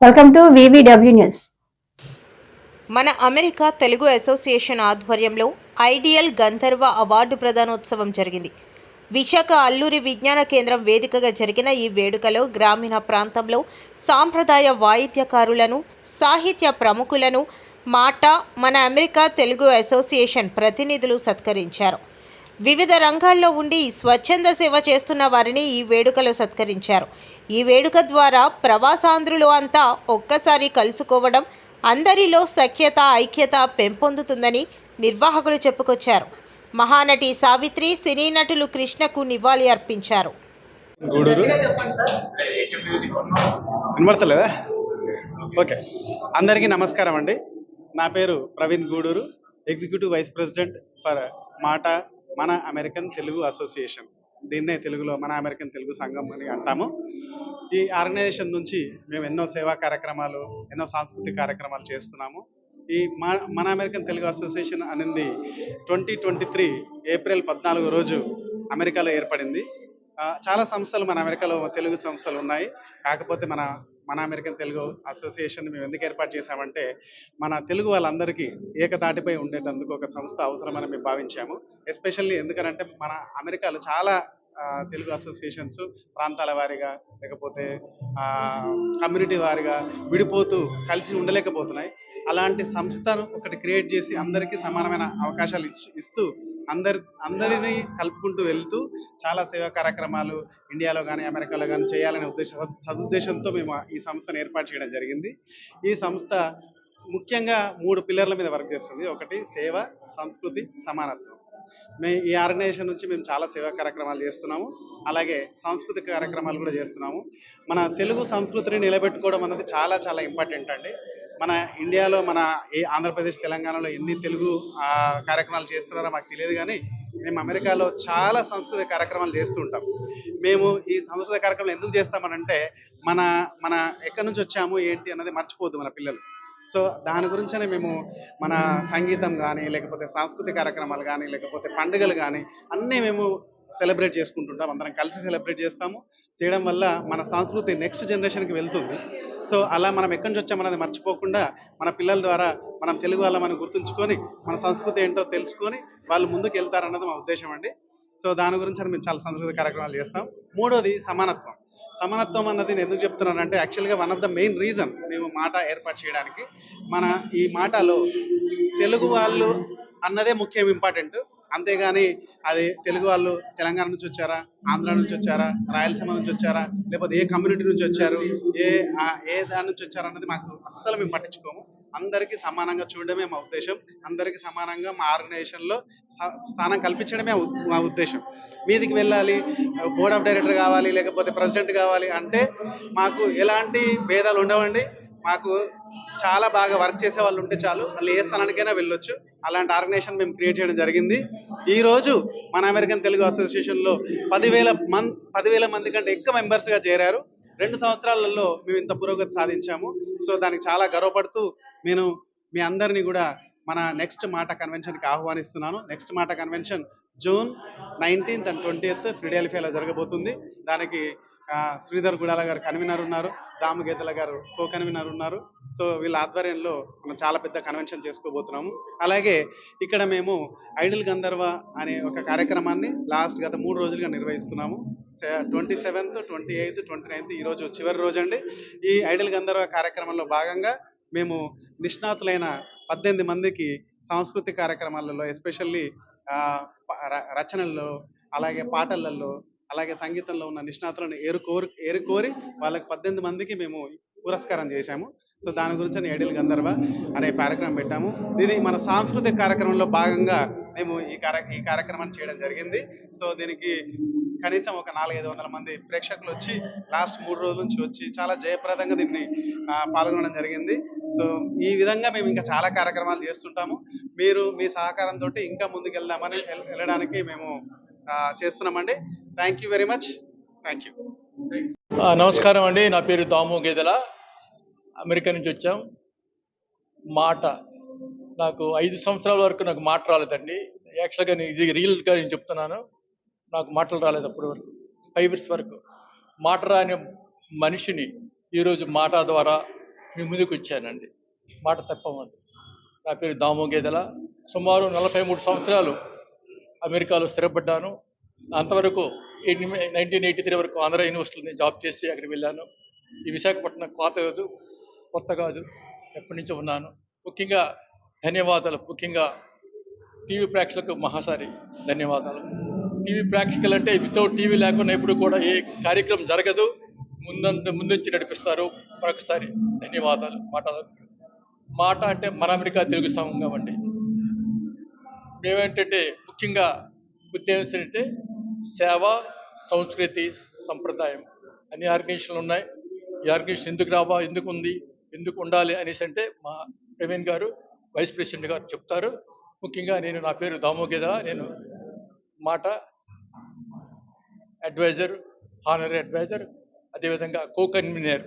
Welcome to VVW news మన America Telugu association ఆధ్వర్యంలో ideal Gandharva award ప్రదానోత్సవం జరిగింది. విశాఖ అల్లూరి విజ్ఞాన కేంద్రం వేదికగా జరిగిన ఈ వేడుకలో గ్రామీణ ప్రాంతంలో సాంప్రదాయ వాయిద్యకారులను సాహిత్య ప్రముఖులను మాట మన అమెరికా తెలుగు అసోసియేషన్ ప్రతినిధులు సత్కరించారు. వివిధ రంగాల్లో ఉండి స్వచ్ఛంద సేవ చేస్తున్న వారిని ఈ వేడుకలో సత్కరించారు. ఈ వేడుక ద్వారా ప్రవాసాంధ్రులు అంతా ఒక్కసారి కలుసుకోవడం అందరిలో సఖ్యత ఐక్యత పెంపొందుతుందని నిర్వాహకులు చెప్పుకొచ్చారు. మహానటి సావిత్రి సినీ నటులు కృష్ణకు నివాళి అర్పించారు. వినబడతలేదా? ఓకే. అందరికీ నమస్కారం అండి. నా పేరు Praveen Guduru executive vice president for MATA మన అమెరికన్ తెలుగు అసోసియేషన్ దీన్నే తెలుగులో మన అమెరికన్ తెలుగు సంఘం అని అంటాము. ఈ ఆర్గనైజేషన్ నుంచి మేము ఎన్నో సేవా కార్యక్రమాలు ఎన్నో సాంస్కృతిక కార్యక్రమాలు చేస్తున్నాము. ఈ మా మన అమెరికన్ తెలుగు అసోసియేషన్ అనేది ట్వంటీ ట్వంటీ త్రీ ఏప్రిల్ పద్నాలుగు రోజు అమెరికాలో ఏర్పడింది. చాలా సంస్థలు మన అమెరికాలో తెలుగు సంస్థలు ఉన్నాయి. కాకపోతే మన మన అమెరికన్ తెలుగు అసోసియేషన్ మేము ఎందుకు ఏర్పాటు చేశామంటే మన తెలుగు వాళ్ళందరికీ ఏకతాటిపై ఉండేటందుకు ఒక సంస్థ అవసరమని మేము భావించాము. ఎస్పెషల్లీ ఎందుకనంటే మన అమెరికాలో చాలా తెలుగు అసోసియేషన్స్ ప్రాంతాల వారీగా లేకపోతే కమ్యూనిటీ వారీగా విడిపోతూ కలిసి ఉండలేకపోతున్నాయి. అలాంటి సంస్థను ఒకటి క్రియేట్ చేసి అందరికీ సమానమైన అవకాశాలు ఇచ్చి- ఇస్తూ అందరి అందరినీ కలుపుకుంటూ వెళ్తూ చాలా సేవా కార్యక్రమాలు ఇండియాలో కానీ అమెరికాలో కానీ చేయాలనే ఉద్దేశ సదుద్దేశంతో మేము ఈ సంస్థను ఏర్పాటు చేయడం జరిగింది. ఈ సంస్థ ముఖ్యంగా మూడు పిల్లర్ల మీద వర్క్ చేస్తుంది. ఒకటి సేవ సంస్కృతి సమానత్వం. మే ఈ ఆర్గనైజేషన్ నుంచి మేము చాలా సేవా కార్యక్రమాలు చేస్తున్నాము. అలాగే సాంస్కృతిక కార్యక్రమాలు కూడా చేస్తున్నాము. మన తెలుగు సంస్కృతిని నిలబెట్టుకోవడం అన్నది చాలా చాలా ఇంపార్టెంట్ అండి. మన ఇండియాలో మన ఏ ఆంధ్రప్రదేశ్ తెలంగాణలో ఎన్ని తెలుగు కార్యక్రమాలు చేస్తున్నారో మాకు తెలియదు కానీ మేము అమెరికాలో చాలా సాంస్కృతిక కార్యక్రమాలు చేస్తూ ఉంటాం. మేము ఈ సాంస్కృతిక కార్యక్రమాలు ఎందుకు చేస్తామనంటే మన మన ఎక్కడి నుంచి వచ్చాము ఏంటి అన్నది మర్చిపోద్దు మన పిల్లలు. సో దాని గురించనే మేము మన సంగీతం కానీ లేకపోతే సాంస్కృతిక కార్యక్రమాలు కానీ లేకపోతే పండుగలు కానీ అన్నీ మేము సెలబ్రేట్ చేసుకుంటుంటాం. అందరం కలిసి సెలబ్రేట్ చేస్తాము. చేయడం వల్ల మన సంస్కృతి నెక్స్ట్ జనరేషన్కి వెళ్తుంది. సో అలా మనం ఎక్కడి నుంచి వచ్చామన్నది మర్చిపోకుండా మన పిల్లల ద్వారా మనం తెలుగు వాళ్ళ మనం గుర్తుంచుకొని మన సంస్కృతి ఏంటో తెలుసుకొని వాళ్ళు ముందుకు వెళ్తారన్నది మా ఉద్దేశం అండి. సో దాని గురించి మేము చాలా సంస్కృతి కార్యక్రమాలు చేస్తాం. మూడోది సమానత్వం. సమానత్వం అన్నది నేను ఎందుకు చెప్తున్నానంటే యాక్చువల్గా one of the main reason మేము మాట ఏర్పాటు చేయడానికి మన ఈ మాటలో తెలుగు వాళ్ళు అన్నదే ముఖ్యం ఇంపార్టెంట్. అంతేగాని అది తెలుగు వాళ్ళు తెలంగాణ నుంచి వచ్చారా ఆంధ్ర నుంచి వచ్చారా రాయలసీమ నుంచి వచ్చారా లేకపోతే ఏ కమ్యూనిటీ నుంచి వచ్చారు ఏ ఏ దాని నుంచి వచ్చారు అన్నది మాకు అస్సలు మేము పట్టించుకోము. అందరికీ సమానంగా చూడడమే మా ఉద్దేశం. అందరికీ సమానంగా మా ఆర్గనైజేషన్లో స్థానం కల్పించడమే మా ఉద్దేశం. మీదికి వెళ్ళాలి బోర్డ్ ఆఫ్ డైరెక్టర్ కావాలి లేకపోతే ప్రెసిడెంట్ కావాలి అంటే మాకు ఎలాంటి భేదాలు ఉండవండి. మాకు చాలా బాగా వర్క్ చేసే వాళ్ళు ఉంటే చాలు. వాళ్ళు ఏ స్థానానికైనా వెళ్ళొచ్చు. అలాంటి ఆర్గనైజేషన్ మేము క్రియేట్ చేయడం జరిగింది. ఈరోజు మన అమెరికన్ తెలుగు అసోసియేషన్లో పదివేల మంది పదివేల మంది కంటే ఎక్కువ మెంబర్స్గా చేరారు. రెండు సంవత్సరాలలో మేము ఇంత పురోగతి సాధించాము. సో దానికి చాలా గర్వపడుతూ నేను మీ అందరినీ కూడా మన నెక్స్ట్ మాట కన్వెన్షన్కి ఆహ్వానిస్తున్నాను. Next MATA convention June nineteenth and twenty eighth ఫిడెల్ఫియాలో జరగబోతుంది. దానికి శ్రీధర్ గుడాల గారు కన్వీనర్ ఉన్నారు దాము గారు కో కన్వీనర్ ఉన్నారు. సో వీళ్ళ ఆధ్వర్యంలో మనం చాలా పెద్ద కన్వెన్షన్ చేసుకోబోతున్నాము. అలాగే ఇక్కడ మేము ఐడిల్ గంధర్వ అనే ఒక కార్యక్రమాన్ని లాస్ట్ గత మూడు రోజులుగా నిర్వహిస్తున్నాము. Twenty seventh twenty eighth twenty ninth ఈ రోజు చివరి రోజు అండి ఈ ఐడిల్ గంధర్వ కార్యక్రమంలో భాగంగా మేము నిష్ణాతులైన పద్దెనిమిది మందికి సాంస్కృతిక కార్యక్రమాలలో ఎస్పెషల్లీ రచనల్లో అలాగే పాటలలో అలాగే సంగీతంలో ఉన్న నిష్ణాతులను ఏరుకోరు ఏరుకోరి వాళ్ళకి పద్దెనిమిది మందికి మేము పురస్కారం చేశాము. సో దాని గురించి నేను ఎడిల్ గంధర్వ అనే కార్యక్రమం పెట్టాము. ఇది మన సాంస్కృతిక కార్యక్రమంలో భాగంగా మేము ఈ కార్య ఈ కార్యక్రమాన్ని చేయడం జరిగింది. సో దీనికి కనీసం ఒక నాలుగైదు వందల మంది ప్రేక్షకులు వచ్చి లాస్ట్ మూడు రోజుల నుంచి వచ్చి చాలా జయప్రదంగా దీన్ని పాల్గొనడం జరిగింది. సో ఈ విధంగా మేము ఇంకా చాలా కార్యక్రమాలు చేస్తుంటాము. మీరు మీ సహకారంతో ఇంకా ముందుకు వెళ్దామని వెళ్ళడానికి మేము చేస్తున్నామండి. Thank you very much thank you నమస్కారం అండి. నా పేరు దాము గేదెల. అమెరికా నుంచి వచ్చాం. మాట. నాకు ఐదు సంవత్సరాల వరకు నాకు మాట రాలేదండి. యాక్చువల్గా నేను ఇది రియల్గా నేను చెప్తున్నాను. నాకు మాటలు రాలేదు అప్పటి వరకు. ఫైవ్ ఇయర్స్ వరకు. మాట రాని మనిషిని ఈరోజు మాట ద్వారా మీ ముందుకు వచ్చానండి. మాట తప్పమండి నా పేరు దామో గేదెల. సుమారు నలభై మూడు సంవత్సరాలు అమెరికాలో స్థిరపడ్డాను. అంతవరకు నైన్టీన్ ఎయిటీ త్రీ వరకు ఆంధ్ర యూనివర్సిటీలో నేను జాబ్ చేసి అక్కడికి వెళ్ళాను. ఈ విశాఖపట్నం కొత్త కాదు కొత్త కాదు ఎప్పటి నుంచో ఉన్నాను. ముఖ్యంగా ధన్యవాదాలు. ముఖ్యంగా టీవీ ప్రేక్షకులకు మహాసారి ధన్యవాదాలు. టీవీ ప్రేక్షకులు అంటే వితౌట్ టీవీ లేకుండా ఎప్పుడు కూడా ఏ కార్యక్రమం జరగదు. ముందంత ముందుంచి నడిపిస్తారు. మరొకసారి ధన్యవాదాలు. మాట మాట అంటే మన అమెరికా తెలుగు సంఘం అండి మేమేంటంటే ముఖ్యంగా ఉద్దేశం ఏంటంటే సేవ సంస్కృతి సంప్రదాయం అన్ని ఆర్గనైజేషన్లు ఉన్నాయి. ఈ ఆర్గనైజేషన్ ఎందుకు రావా ఎందుకు ఉంది ఎందుకు ఉండాలి అనేసి అంటే మా ప్రవీణ్ గారు వైస్ ప్రెసిడెంట్ గారు చెప్తారు. ముఖ్యంగా నేను నా పేరు దామోగేదా నేను మాట అడ్వైజర్ హానరీ అడ్వైజర్ అదేవిధంగా కో కన్వీనర్